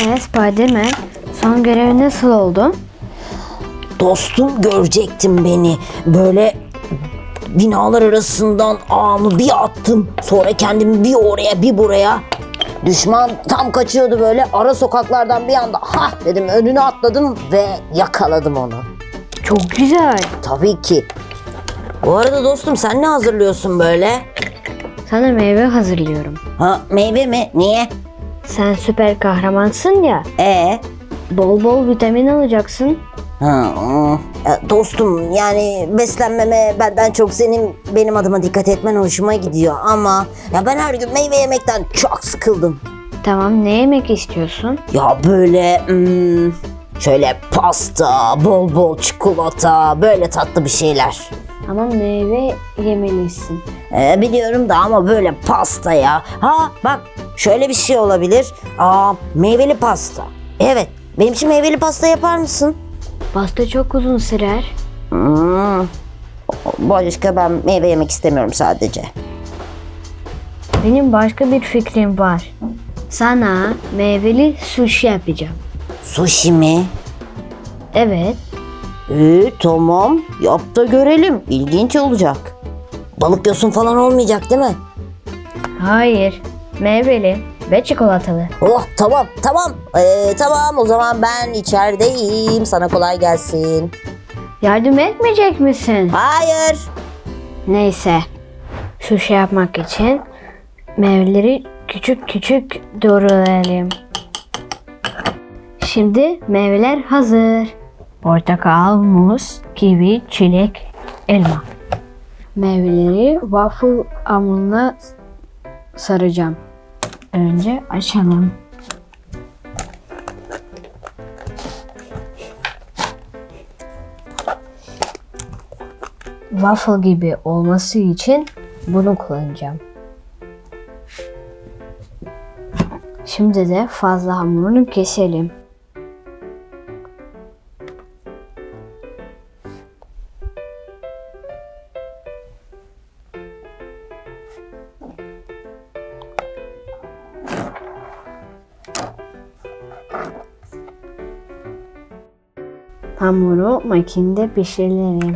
Ee Spiderman son görev nasıl oldu? Dostum görecektin beni. Böyle binalar arasından ağımı bir attım. Sonra kendimi bir oraya bir buraya. Düşman tam kaçıyordu böyle. Ara sokaklardan bir anda ha dedim önüne atladım ve yakaladım onu. Çok güzel. Tabii ki. Bu arada dostum sen ne hazırlıyorsun böyle? Sana meyve hazırlıyorum. Ha meyve mi? Niye? Sen süper kahramansın ya. E Bol bol vitamin alacaksın. Ha. E, dostum yani beslenmeme benden çok senin benim adıma dikkat etmen hoşuma gidiyor ama ya ben her gün meyve yemekten çok sıkıldım. Tamam ne yemek istiyorsun? Ya böyle hmm, şöyle pasta, bol bol çikolata, böyle tatlı bir şeyler. Ama meyve yemelisin. E, biliyorum da ama böyle pasta ya. Ha bak şöyle bir şey olabilir. Aa meyveli pasta. Evet benim için meyveli pasta yapar mısın? Pasta çok uzun sürer. Hmm. Başka ben meyve yemek istemiyorum sadece. Benim başka bir fikrim var. Sana meyveli sushi yapacağım. Sushi mi? Evet. Ee, tamam. Yap da görelim. İlginç olacak. Balık yosun falan olmayacak değil mi? Hayır. Meyveli ve çikolatalı. Oh tamam tamam. Ee, tamam o zaman ben içerideyim. Sana kolay gelsin. Yardım etmeyecek misin? Hayır. Neyse. Sushi yapmak için meyveleri küçük küçük doğrayalım. Şimdi meyveler hazır. Portakal, muz, kivi, çilek, elma. Meyveleri waffle hamuruna saracağım. Önce açalım. Waffle gibi olması için bunu kullanacağım. Şimdi de fazla hamurunu keselim. Hamuru makinede pişirelim.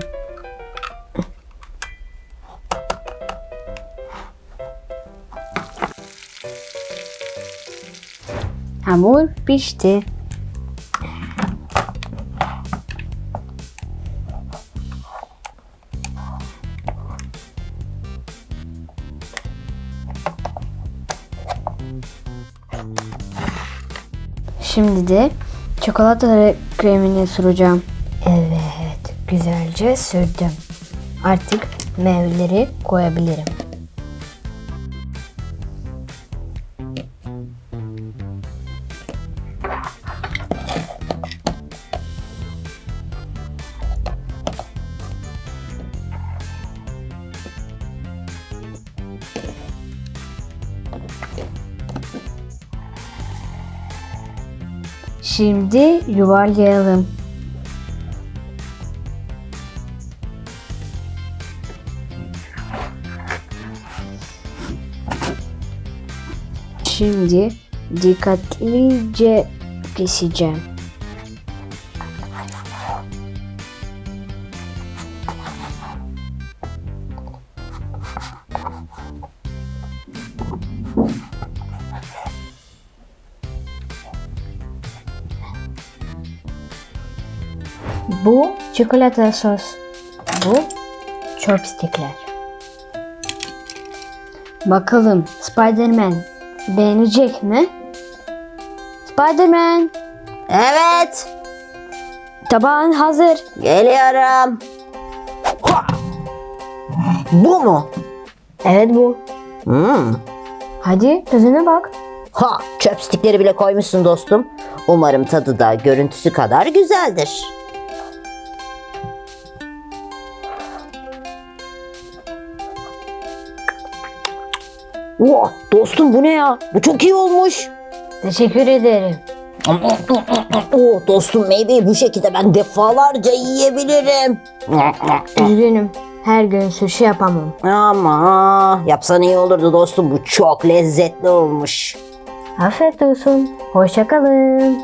Hamur pişti. Şimdi de çikolata kremini süreceğim. Evet, güzelce sürdüm. Artık meyveleri koyabilirim. Şimdi yuvarlayalım. Şimdi dikkatlice keseceğim. Bu çikolata sos. Bu chopstickler. Bakalım Spiderman beğenecek mi? Spiderman Evet. tabağın hazır. Geliyorum. Ha! Bu mu? Evet bu. Hmm. Hadi tadına bak. Ha, chopstickleri bile koymuşsun dostum. Umarım tadı da görüntüsü kadar güzeldir. Oh, dostum bu ne ya? Bu çok iyi olmuş. Teşekkür ederim. Oh, dostum meyveyi bu şekilde ben defalarca yiyebilirim. Üzgünüm. Her gün sushi yapamam. Ama yapsan iyi olurdu dostum. Bu çok lezzetli olmuş. Afiyet olsun. Hoşçakalın.